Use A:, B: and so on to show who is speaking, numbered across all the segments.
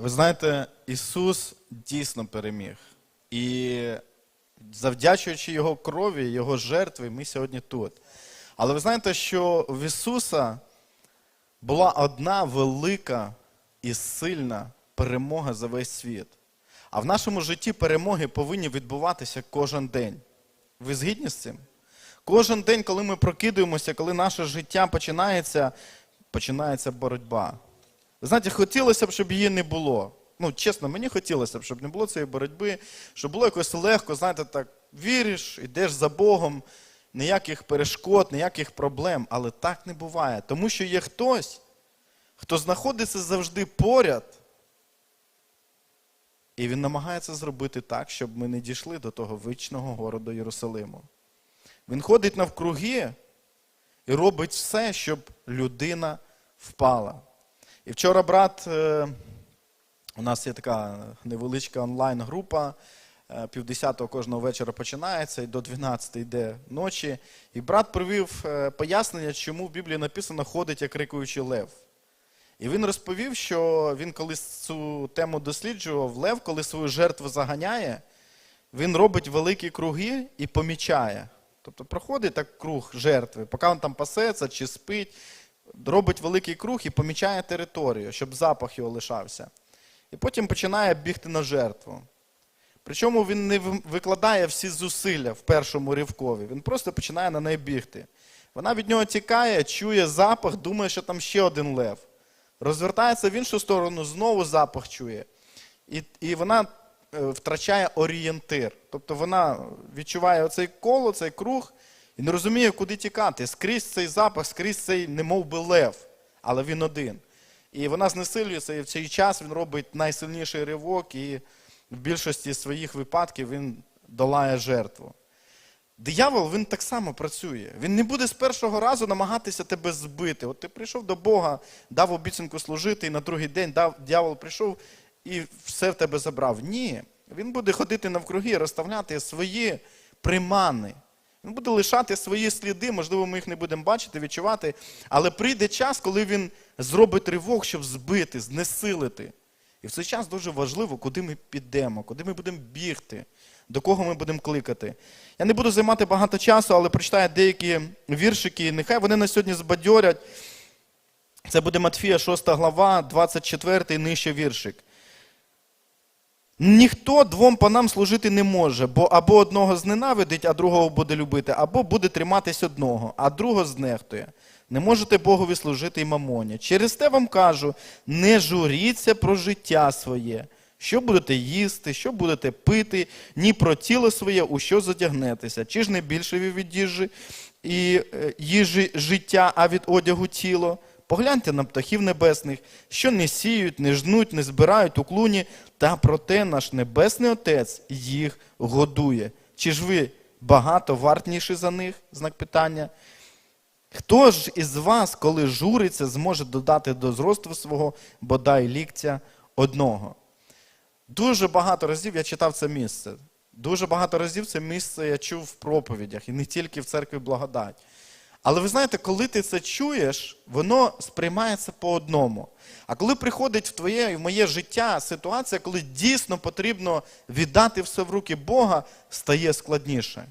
A: Ви знаєте, Ісус дійсно переміг. І завдячуючи Його крові, Його жертві, ми сьогодні тут. Але ви знаєте, що в Ісуса була одна велика і сильна перемога за весь світ. А в нашому житті перемоги повинні відбуватися кожен день. Ви згідні з цим? Кожен день, коли ми прокидуємося, коли наше життя починається, починається боротьба. Ви знаєте, хотілося б, щоб її не було. Ну, чесно, мені хотілося б, щоб не було цієї боротьби, щоб було якось легко, знаєте, так, віриш, йдеш за Богом, ніяких перешкод, ніяких проблем. Але так не буває. Тому що є хтось, хто знаходиться завжди поряд, і він намагається зробити так, щоб ми не дійшли до того вічного городу Єрусалиму. Він ходить навкруги і робить все, щоб людина впала. І вчора брат, е, у нас є така невеличка онлайн-група, е, півдесятого кожного вечора починається і до 12 йде ночі. І брат привів е, пояснення, чому в Біблії написано ходить як крикуючий лев. І він розповів, що він колись цю тему досліджував, лев, коли свою жертву заганяє, він робить великі круги і помічає. Тобто проходить так круг жертви, поки він там пасеться чи спить, робить великий круг і помічає територію, щоб запах його лишався. І потім починає бігти на жертву. Причому він не викладає всі зусилля в першому ривкові, він просто починає на неї бігти. Вона від нього тікає, чує запах, думає, що там ще один лев. Розвертається в іншу сторону, знову запах чує. І, і вона е, втрачає орієнтир. Тобто вона відчуває оцей коло, цей круг, і не розуміє, куди тікати. Скрізь цей запах, скрізь цей немов би лев, але він один. І вона знесилюється, і в цей час він робить найсильніший ривок, і в більшості своїх випадків він долає жертву. Диявол він так само працює. Він не буде з першого разу намагатися тебе збити. От ти прийшов до Бога, дав обіцянку служити, і на другий день дав, диявол прийшов і все в тебе забрав. Ні. Він буде ходити навкруги, розставляти свої примани. Він буде лишати свої сліди, можливо, ми їх не будемо бачити, відчувати. Але прийде час, коли він зробить ривок, щоб збити, знесилити. І в цей час дуже важливо, куди ми підемо, куди ми будемо бігти, до кого ми будемо кликати. Я не буду займати багато часу, але прочитаю деякі віршики. Нехай вони нас сьогодні збадьорять. Це буде Матфія, 6 глава, 24 і нижче віршик. Ніхто двом панам служити не може, бо або одного зненавидить, а другого буде любити, або буде триматись одного, а другого знехтує. Не можете Богові служити й мамоні. Через те вам кажу: не журіться про життя своє, що будете їсти, що будете пити, ні про тіло своє, у що задягнетеся. Чи ж не більше від їжі і е, їжі життя, а від одягу тіло? Погляньте на птахів небесних, що не сіють, не жнуть, не збирають у клуні, та проте наш Небесний Отець їх годує. Чи ж ви багато вартніші за них? Знак питання. Хто ж із вас, коли журиться, зможе додати до зросту свого бодай ліктя одного? Дуже багато разів я читав це місце. Дуже багато разів це місце я чув в проповідях, і не тільки в церкві благодать. Але ви знаєте, коли ти це чуєш, воно сприймається по одному. А коли приходить в твоє і в моє життя ситуація, коли дійсно потрібно віддати все в руки Бога, стає складніше.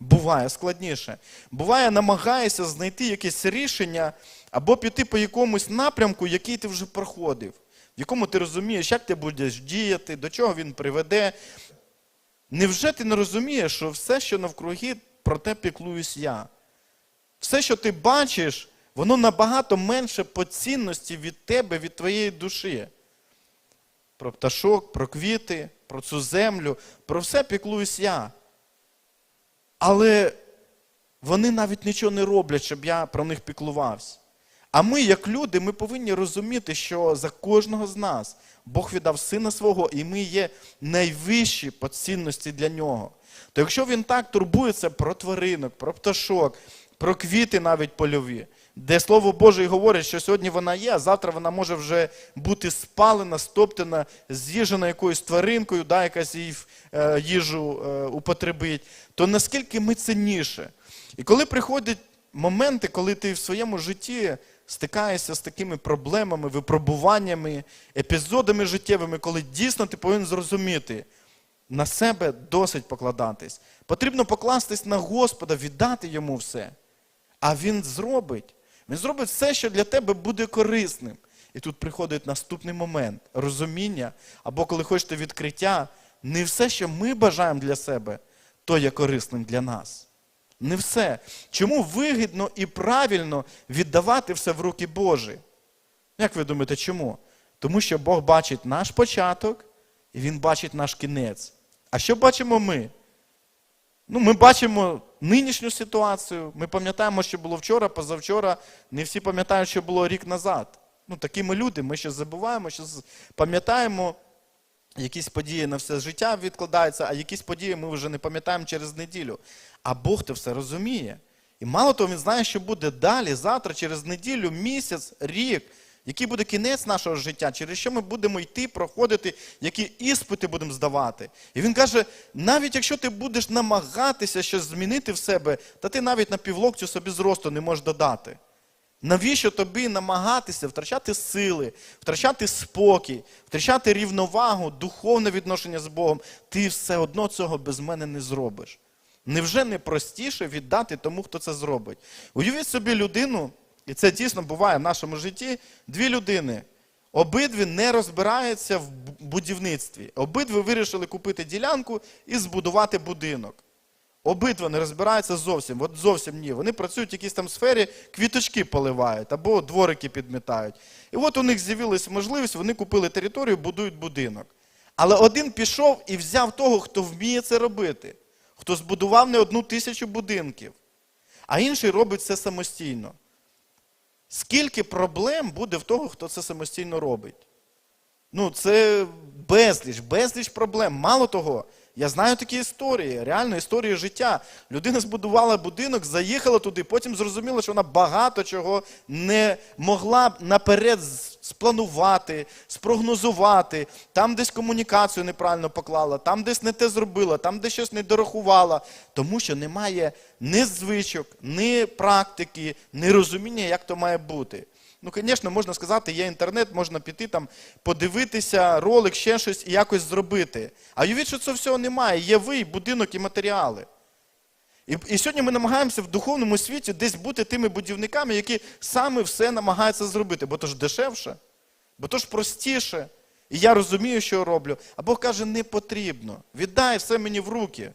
A: Буває складніше. Буває, намагаєшся знайти якесь рішення або піти по якомусь напрямку, який ти вже проходив, в якому ти розумієш, як ти будеш діяти, до чого він приведе. Невже ти не розумієш, що все, що навкруги, про те піклуюсь я? Все, що ти бачиш, воно набагато менше по цінності від тебе, від твоєї душі. Про пташок, про квіти, про цю землю, про все піклуюсь я. Але вони навіть нічого не роблять, щоб я про них піклувався. А ми, як люди, ми повинні розуміти, що за кожного з нас Бог віддав сина свого, і ми є найвищі по цінності для нього. То якщо він так турбується про тваринок, про пташок, про квіти навіть польові, де Слово Боже говорить, що сьогодні вона є, а завтра вона може вже бути спалена, стоптана, з'їжена якоюсь тваринкою, да, якась в е, їжу е, употребить, то наскільки ми цінніше. І коли приходять моменти, коли ти в своєму житті стикаєшся з такими проблемами, випробуваннями, епізодами життєвими, коли дійсно ти повинен зрозуміти, на себе досить покладатись. Потрібно покластись на Господа, віддати йому все. А Він зробить. Він зробить все, що для тебе буде корисним. І тут приходить наступний момент розуміння, або коли хочете відкриття, не все, що ми бажаємо для себе, то є корисним для нас. Не все. Чому вигідно і правильно віддавати все в руки Божі? Як ви думаєте, чому? Тому що Бог бачить наш початок і Він бачить наш кінець. А що бачимо ми? Ну, ми бачимо нинішню ситуацію, ми пам'ятаємо, що було вчора, позавчора, не всі пам'ятають, що було рік назад. Ну, такі ми люди, ми ще забуваємо, що пам'ятаємо, якісь події на все життя відкладаються, а якісь події ми вже не пам'ятаємо через неділю. А Бог то все розуміє. І мало того, він знає, що буде далі, завтра, через неділю, місяць, рік, який буде кінець нашого життя, через що ми будемо йти, проходити, які іспити будемо здавати. І він каже: навіть якщо ти будеш намагатися щось змінити в себе, та ти навіть на півлоктю собі зросту не можеш додати. Навіщо тобі намагатися втрачати сили, втрачати спокій, втрачати рівновагу, духовне відношення з Богом? Ти все одно цього без мене не зробиш. Невже не простіше віддати тому, хто це зробить? Уявіть собі людину, і це дійсно буває в нашому житті, дві людини. Обидві не розбираються в будівництві. Обидві вирішили купити ділянку і збудувати будинок. Обидва не розбираються зовсім, от зовсім ні. Вони працюють в якійсь там сфері, квіточки поливають або дворики підмітають. І от у них з'явилася можливість, вони купили територію, будують будинок. Але один пішов і взяв того, хто вміє це робити, хто збудував не одну тисячу будинків, а інший робить це самостійно. Скільки проблем буде в того, хто це самостійно робить? Ну, це безліч, безліч проблем. Мало того, я знаю такі історії, реально історії життя. Людина збудувала будинок, заїхала туди, потім зрозуміла, що вона багато чого не могла наперед спланувати, спрогнозувати. Там десь комунікацію неправильно поклала, там десь не те зробила, там десь щось не дорахувала. Тому що немає ні звичок, ні практики, ні розуміння, як то має бути. Ну, звісно, можна сказати, є інтернет, можна піти там, подивитися, ролик, ще щось і якось зробити. А уявіть, що цього всього немає. Є ви, будинок і матеріали. І, і сьогодні ми намагаємося в духовному світі десь бути тими будівниками, які саме все намагаються зробити, бо то ж дешевше, бо то ж простіше. І я розумію, що роблю. А Бог каже, не потрібно. Віддай все мені в руки.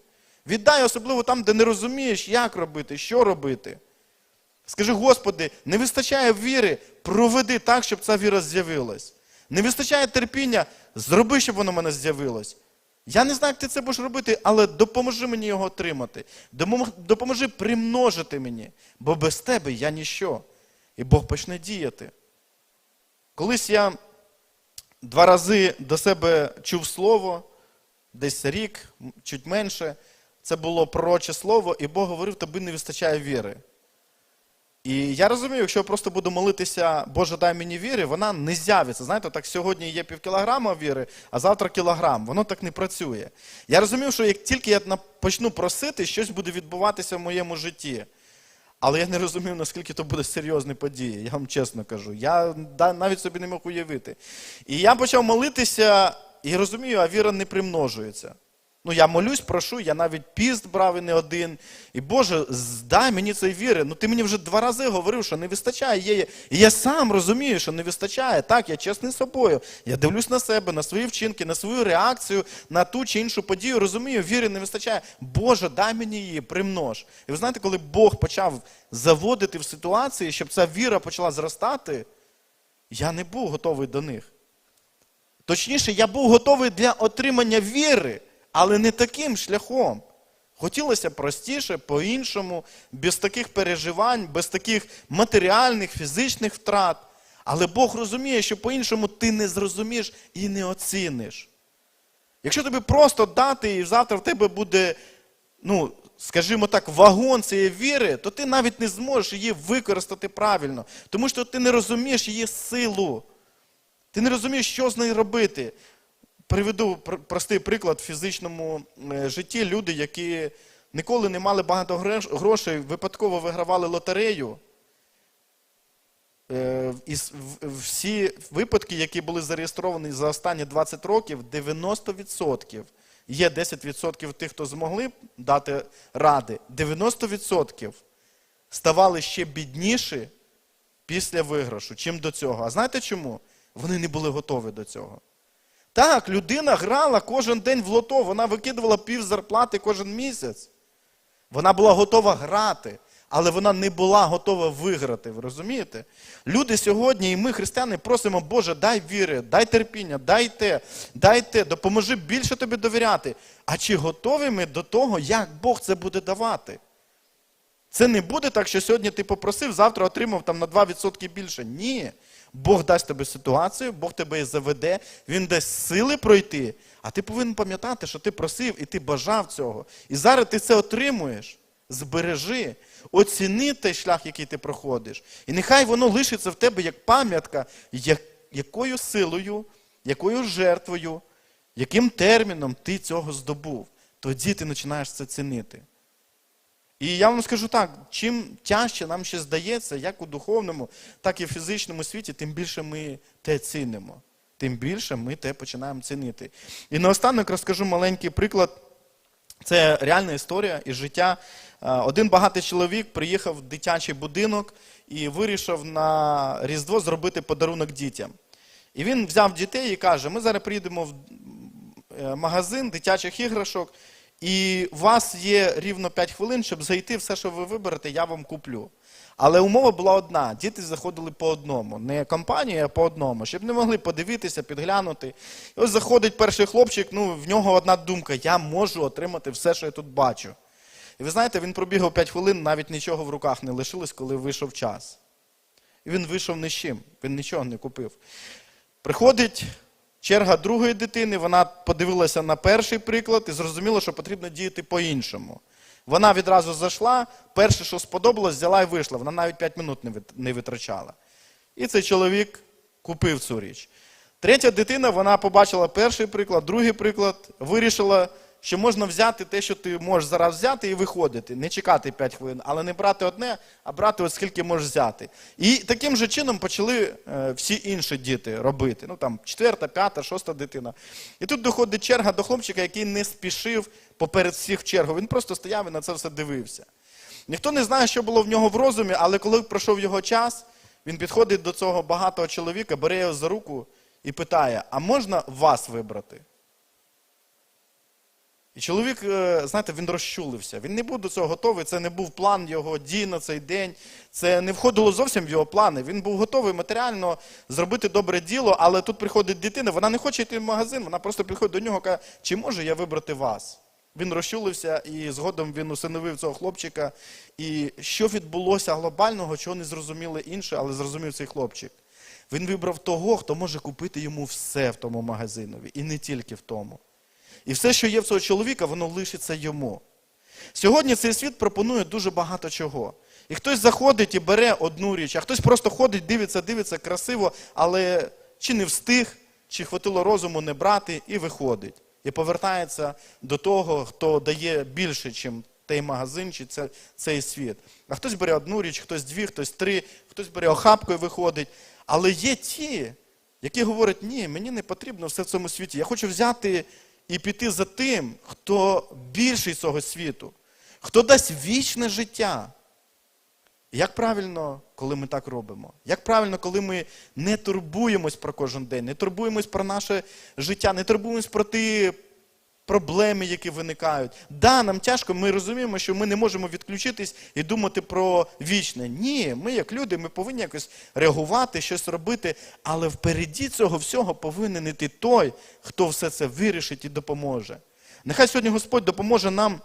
A: Віддай, особливо там, де не розумієш, як робити, що робити. Скажи, Господи, не вистачає віри, проведи так, щоб ця віра з'явилась. Не вистачає терпіння, зроби, щоб воно в мене з'явилось. Я не знаю, як ти це будеш робити, але допоможи мені його отримати. Допоможи примножити мені, бо без тебе я ніщо. І Бог почне діяти. Колись я два рази до себе чув слово, десь рік, чуть менше. Це було пророче слово, і Бог говорив, тобі не вистачає віри. І я розумію, якщо я просто буду молитися, Боже, дай мені віри, вона не з'явиться. Знаєте, так сьогодні є півкілограма віри, а завтра кілограм. Воно так не працює. Я розумів, що як тільки я почну просити, щось буде відбуватися в моєму житті. Але я не розумів, наскільки то буде серйозні події, я вам чесно кажу. Я навіть собі не мог уявити. І я почав молитися і розумію, а віра не примножується. Ну, я молюсь, прошу, я навіть піст брав і не один. І Боже, здай мені цієї віри. Ну ти мені вже два рази говорив, що не вистачає. Є. І я сам розумію, що не вистачає. Так, я чесний з собою. Я дивлюсь на себе, на свої вчинки, на свою реакцію, на ту чи іншу подію. Розумію, віри не вистачає. Боже, дай мені її, примнож. І ви знаєте, коли Бог почав заводити в ситуації, щоб ця віра почала зростати, я не був готовий до них. Точніше, я був готовий для отримання віри, але не таким шляхом. Хотілося простіше, по-іншому, без таких переживань, без таких матеріальних, фізичних втрат. Але Бог розуміє, що по-іншому ти не зрозумієш і не оціниш. Якщо тобі просто дати, і завтра в тебе буде, ну, скажімо так, вагон цієї віри, то ти навіть не зможеш її використати правильно, тому що ти не розумієш її силу. Ти не розумієш, що з нею робити. Приведу простий приклад в фізичному е, житті. Люди, які ніколи не мали багато грошей, випадково вигравали лотерею. е, в- всі випадки, які були зареєстровані за останні 20 років, 90% є 10% тих, хто змогли дати ради, 90% ставали ще бідніші після виграшу, чим до цього. А знаєте чому? Вони не були готові до цього. Так, людина грала кожен день в лото, вона викидувала пів зарплати кожен місяць. Вона була готова грати, але вона не була готова виграти. Ви розумієте? Люди сьогодні, і ми, християни, просимо, Боже, дай віри, дай терпіння, дай те, дай те, допоможи більше тобі довіряти. А чи готові ми до того, як Бог це буде давати? Це не буде так, що сьогодні ти попросив, завтра отримав там на 2% більше. Ні. Бог дасть тобі ситуацію, Бог тебе і заведе, Він дасть сили пройти. А ти повинен пам'ятати, що ти просив і ти бажав цього. І зараз ти це отримуєш. Збережи, оціни той шлях, який ти проходиш. І нехай воно лишиться в тебе як пам'ятка, як, якою силою, якою жертвою, яким терміном ти цього здобув. Тоді ти починаєш це цінити. І я вам скажу так: чим тяжче нам ще здається, як у духовному, так і в фізичному світі, тим більше ми те цінимо. Тим більше ми те починаємо цінити. І наостанок розкажу маленький приклад. Це реальна історія із життя. Е, Один багатий чоловік приїхав в дитячий будинок і вирішив на Різдво зробити подарунок дітям. І він взяв дітей і каже: ми зараз приїдемо в е, магазин дитячих іграшок, і у вас є рівно 5 хвилин, щоб зайти, все, що ви виберете, я вам куплю. Але умова була одна: діти заходили по одному, не компанія, а по одному, щоб не могли подивитися, підглянути. І ось заходить перший хлопчик, ну в нього одна думка: я можу отримати все, що я тут бачу. І ви знаєте, він пробігав 5 хвилин, навіть нічого в руках не лишилось, коли вийшов час. І він вийшов ні з чим, він нічого не купив. Приходить черга другої дитини, вона подивилася на перший приклад і зрозуміла, що потрібно діяти по-іншому. Вона відразу зайшла, перше, що сподобалось, взяла і вийшла. Вона навіть 5 минут не вит- витрачала. І цей чоловік купив цю річ. Третя дитина, вона побачила перший приклад, другий приклад, вирішила, що можна взяти те, що ти можеш зараз взяти, і виходити. Не чекати 5 хвилин, але не брати одне, а брати от скільки можеш взяти. І таким же чином почали е, всі інші діти робити. Ну там четверта, п'ята, шоста дитина. І тут доходить черга до хлопчика, який не спішив поперед всіх в чергу. Він просто стояв і на це все дивився. Ніхто не знає, що було в нього в розумі, але коли пройшов його час, він підходить до цього багатого чоловіка, бере його за руку і питає: а можна вас вибрати? І чоловік, е, знаєте, він розчулився. Він не був до цього готовий, це не був план його дій на цей день. Це не входило зовсім в його плани. Він був готовий матеріально зробити добре діло, але тут приходить дитина, вона не хоче йти в магазин, вона просто приходить до нього і каже, чи можу я вибрати вас? Він розчулився і згодом він усиновив цього хлопчика. І що відбулося глобального, чого не зрозуміли інші, але зрозумів цей хлопчик. Він вибрав того, хто може купити йому все в тому магазинові, і не тільки в тому. І все, що є в цього чоловіка, воно лишиться йому. Сьогодні цей світ пропонує дуже багато чого. І хтось заходить і бере одну річ, а хтось просто ходить, дивиться, дивиться красиво, але чи не встиг, чи хватило розуму не брати, і виходить. І повертається до того, хто дає більше, ніж той магазин, чи це, цей світ. А хтось бере одну річ, хтось дві, хтось три, хтось бере охапкою і виходить. Але є ті, які говорять, ні, мені не потрібно все в цьому світі. Я хочу взяти і піти за тим, хто більший цього світу, хто дасть вічне життя. Як правильно, коли ми так робимо? Як правильно, коли ми не турбуємось про кожен день, не турбуємось про наше життя, не турбуємось про ті проблеми, які виникають. Да, нам тяжко, ми розуміємо, що ми не можемо відключитись і думати про вічне. Ні, ми, як люди, ми повинні якось реагувати, щось робити, але впереді цього всього повинен іти той, хто все це вирішить і допоможе. Нехай сьогодні Господь допоможе нам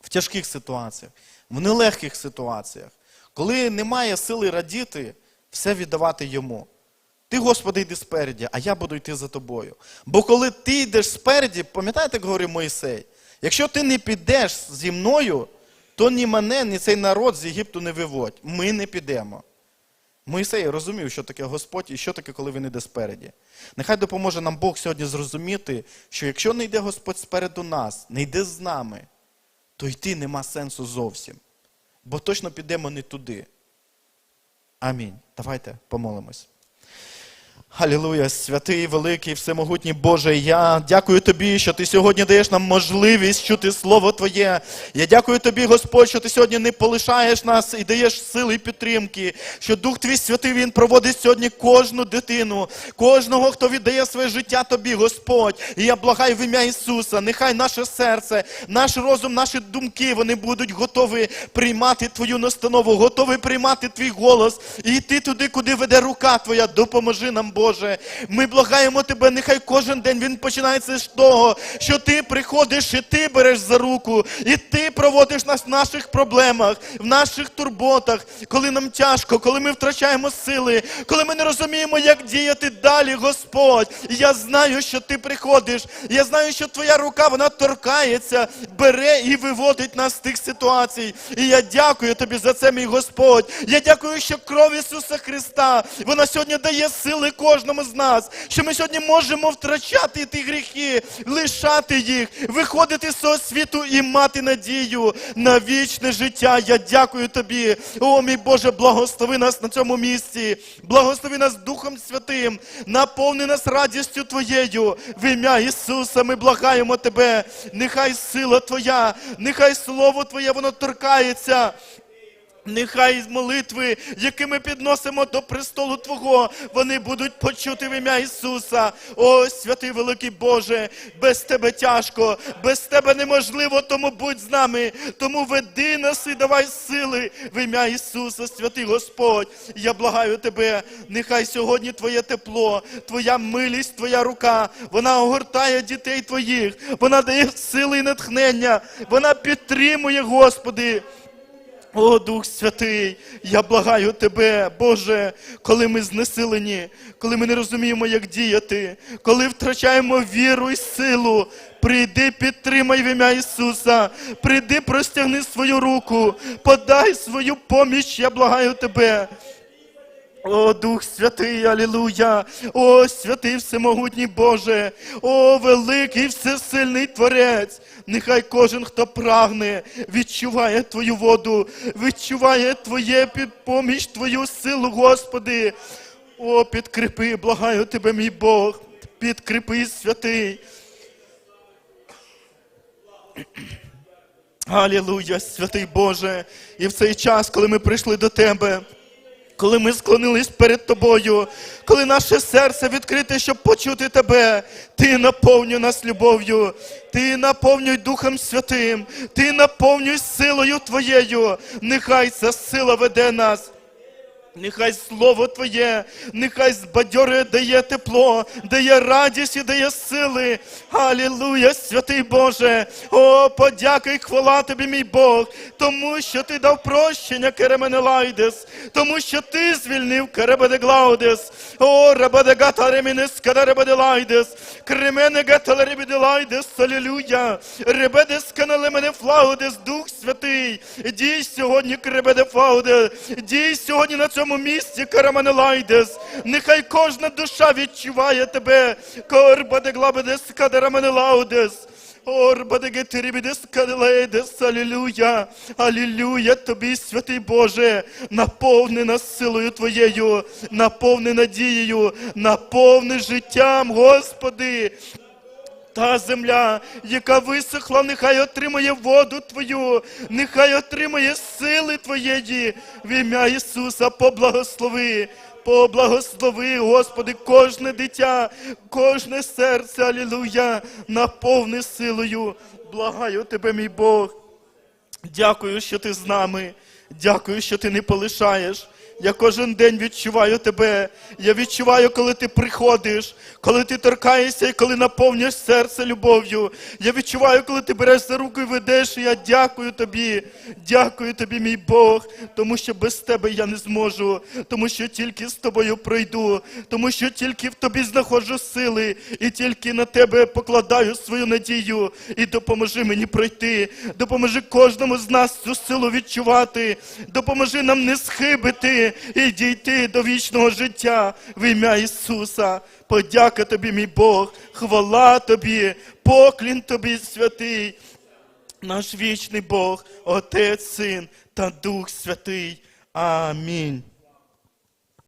A: в тяжких ситуаціях, в нелегких ситуаціях, коли немає сили радіти, все віддавати йому. Ти, Господи, йди спереді, а я буду йти за тобою. Бо коли ти йдеш спереді, пам'ятаєте, як говорив Моїсей, якщо ти не підеш зі мною, то ні мене, ні цей народ з Єгипту не виводь. Ми не підемо. Моїсей розумів, що таке Господь і що таке, коли він йде спереді. Нехай допоможе нам Бог сьогодні зрозуміти, що якщо не йде Господь спереду нас, не йде з нами, то йти нема сенсу зовсім. Бо точно підемо не туди. Амінь. Давайте помолимось. Халілуя, святий, великий, всемогутній Боже, я дякую тобі, що ти сьогодні даєш нам можливість чути Слово Твоє. Я дякую тобі, Господь, що ти сьогодні не полишаєш нас і даєш сили і підтримки, що Дух Твій Святий Він проводить сьогодні кожну дитину, кожного, хто віддає своє життя тобі, Господь. І я благаю в ім'я Ісуса, нехай наше серце, наш розум, наші думки, вони будуть готові приймати Твою настанову, готові приймати Твій голос і йти туди, куди веде рука Твоя. Допоможи нам, Боже. Ми благаємо Тебе, нехай кожен день він починається з того, що Ти приходиш і Ти береш за руку, і Ти проводиш нас в наших проблемах, в наших турботах, коли нам тяжко, коли ми втрачаємо сили, коли ми не розуміємо, як діяти далі, Господь. Я знаю, що Ти приходиш. Я знаю, що Твоя рука вона торкається, бере і виводить нас з тих ситуацій. І я дякую тобі за це, мій Господь. Я дякую, що кров Ісуса Христа вона сьогодні дає сили кожному з нас, що ми сьогодні можемо втрачати ті гріхи, лишати їх, виходити з цього світу і мати надію на вічне життя. Я дякую тобі. О, мій Боже, благослови нас на цьому місці, благослови нас Духом Святим, наповни нас радістю Твоєю. В ім'я Ісуса ми благаємо Тебе. Нехай сила Твоя, нехай Слово Твоє воно торкається. Нехай молитви, які ми підносимо до престолу Твого, вони будуть почути в ім'я Ісуса. О, святий великий Боже, без Тебе тяжко, без Тебе неможливо, тому будь з нами. Тому веди нас і давай сили в ім'я Ісуса, святий Господь. Я благаю Тебе, нехай сьогодні Твоє тепло, Твоя милість, Твоя рука, вона огортає дітей Твоїх, вона дає сили і натхнення, вона підтримує, Господи. О, Дух Святий, я благаю Тебе, Боже, коли ми знесилені, коли ми не розуміємо, як діяти, коли втрачаємо віру і силу, прийди, підтримай в ім'я Ісуса, прийди, простягни свою руку, подай свою поміч, я благаю Тебе. О, Дух Святий, Алілуя! О, святий всемогутній Боже! О, великий всесильний Творець! Нехай кожен, хто прагне, відчуває Твою воду, відчуває Твоє підпоміч, Твою силу, Господи. О, підкріпи, благаю Тебе, мій Бог, підкріпи, святий. Алілуя, святий Боже! І в цей час, коли ми прийшли до Тебе, коли ми склонились перед тобою, коли наше серце відкрите, щоб почути тебе, ти наповнюй нас любов'ю, ти наповнюй Духом Святим, ти наповнюй силою Твоєю. Нехай ця сила веде нас. Нехай слово Твоє, нехай збадьорує, дає тепло, дає радість і дає сили. Алілуя, святий Боже! О, подяка і хвала тобі, мій Бог, тому що ти дав прощення Кеременелайдес, тому що ти звільнив Керебедеглаудес. О, Рабадегата Ремінес Кадаребеделайдес, Кремене Гаталеребеделайдес, Алілуя, Ребедес Каналемене Флаудес, Дух Святий, дій сьогодні Кребеде Фауде, дій сьогодні на цьому місці Караманелайдес. Нехай кожна душа відчуває тебе. Корбадеглабедес Кадараменелаудес. Алілуя. Алілуя тобі, святий Боже. Наповни нас силою Твоєю, наповни надією, наповни життям, Господи. Та земля, яка висохла, нехай отримає воду Твою, нехай отримає сили Твоєї в ім'я Ісуса, поблагослови, поблагослови, Господи, кожне дитя, кожне серце, алілуя, наповни силою. Благаю Тебе, мій Бог. Дякую, що ти з нами. Дякую, що ти не полишаєш. Я кожен день відчуваю тебе. Я відчуваю, коли ти приходиш, коли ти торкаєшся і коли наповнюєш серце любов'ю. Я відчуваю, коли ти береш за руку і ведеш. І я дякую тобі. Дякую тобі, мій Бог, тому що без тебе я не зможу, тому що тільки з тобою пройду, тому що тільки в тобі знаходжу сили, і тільки на тебе покладаю свою надію. І допоможи мені пройти. Допоможи кожному з нас цю силу відчувати. Допоможи нам не схибити і дійти до вічного життя в ім'я Ісуса. Подяка тобі, мій Бог, хвала тобі, поклін тобі, святий, наш вічний Бог, Отець, Син та Дух Святий. Амінь.